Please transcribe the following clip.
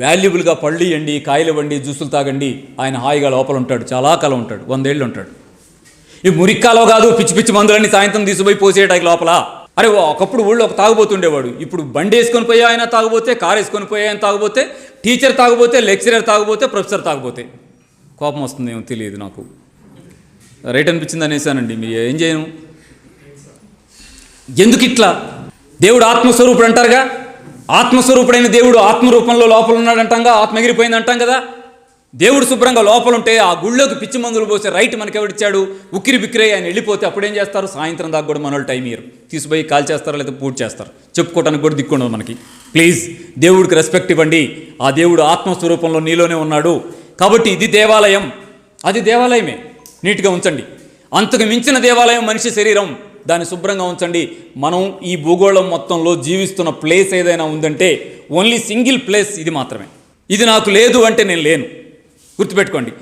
వాల్యుబుల్గా పళ్ళు ఇవ్వండి కాయలు ఇవ్వండి జ్యూసులు తాగండి. ఆయన హాయిగా లోపల ఉంటాడు చాలా కాలం ఉంటాడు వందేళ్ళు ఉంటాడు. ఈ మురిక్కాలో కాదు పిచ్చి పిచ్చి మందులన్నీ సాయంత్రం తీసుకుపోయి పోసేయడానికి లోపల. అరే ఒకప్పుడు ఊళ్ళో ఒక తాగుబోతుండేవాడు. ఇప్పుడు బండి వేసుకొని పోయి ఆయన తాగుబోతే కారు వేసుకొని పోయి ఆయన తాగుబోతే టీచర్ తాగుబోతే లెక్చరర్ తాగుబోతే ప్రొఫెసర్ తాగుబోతే. కోపం వస్తుందేమో తెలియదు నాకు. రైట్ అనిపించింది అనేసానండి మీ ఏం చేయను? ఎందుకు ఇట్లా దేవుడు ఆత్మస్వరూపుడు అంటారుగా? ఆత్మస్వరూపుడైన దేవుడు ఆత్మరూపంలో లోపల ఉన్నాడంటాంగా ఆత్మ ఎగిరిపోయింది అంటాం కదా? దేవుడు శుభ్రంగా లోపల ఉంటే ఆ గుళ్ళోకి పిచ్చి మందులు పోసే రైట్ మనకి ఎవడిచ్చాడు ఉక్కిరి బిక్కిరి ఆయన వెళ్ళిపోతే అప్పుడేం చేస్తారు? సాయంత్రం దాకా కూడా మన వాళ్ళు టైం ఇయ్యరు. తీసుకుపోయి కాల్ చేస్తారు లేదా పూర్తి చేస్తారు? చెప్పుకోవడానికి కూడా దిక్కుండదు మనకి. ప్లీజ్ దేవుడికి రెస్పెక్ట్ ఇవ్వండి. ఆ దేవుడు ఆత్మస్వరూపంలో నీలోనే ఉన్నాడు. కాబట్టి ఇది దేవాలయం. అది దేవాలయమే. నీట్గా ఉంచండి. అంతకు మించిన దేవాలయం మనిషి శరీరం. దాన్ని శుభ్రంగా ఉంచండి. మనం ఈ భూగోళం మొత్తంలో జీవిస్తున్న ప్లేస్ ఏదైనా ఉందంటే ఓన్లీ సింగిల్ ప్లేస్ ఇది మాత్రమే. ఇది నాకు లేదు అంటే నేను లేను. గుర్తుపెట్టుకోండి.